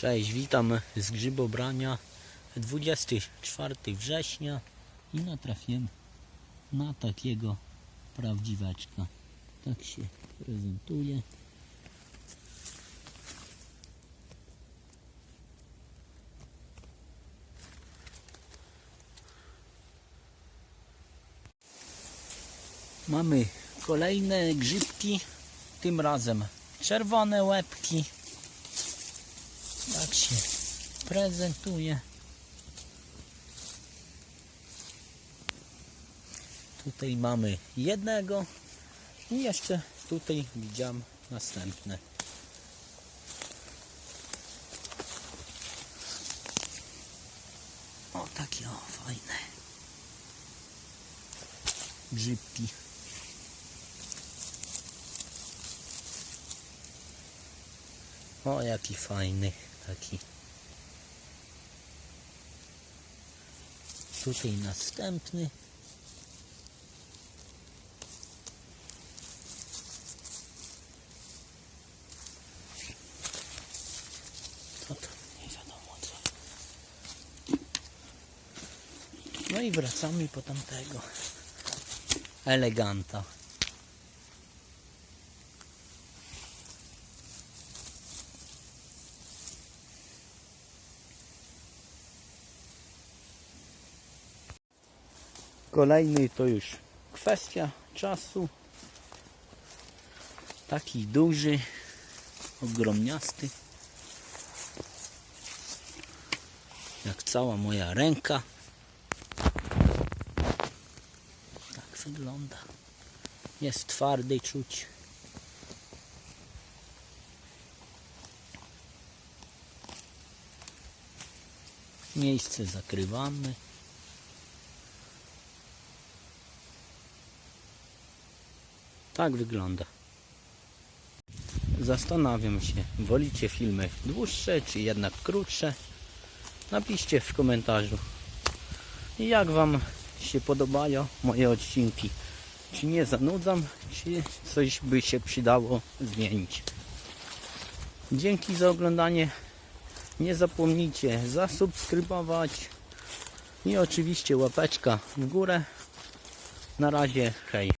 Cześć, witam z grzybobrania 24 września i natrafiłem na takiego prawdziweczka. Tak się prezentuje. Mamy kolejne grzybki, tym razem czerwone łebki. Tak się prezentuje. Tutaj mamy jednego i jeszcze tutaj widziałem następne. O, takie o, fajne. Grzybki. O, jaki fajny taki. Tutaj następny. No i wracamy po tamtego. Eleganta. Kolejny to już kwestia czasu. Taki duży, ogromniasty. Jak cała moja ręka. Tak wygląda. Jest twardy czuć. Miejsce zakrywamy. Tak wygląda. Zastanawiam się, wolicie filmy dłuższe czy jednak krótsze? Napiszcie w komentarzu. Jak Wam się podobają moje odcinki? Czy nie zanudzam? Czy coś by się przydało zmienić? Dzięki za oglądanie. Nie zapomnijcie zasubskrybować i oczywiście łapeczka w górę. Na razie, hej.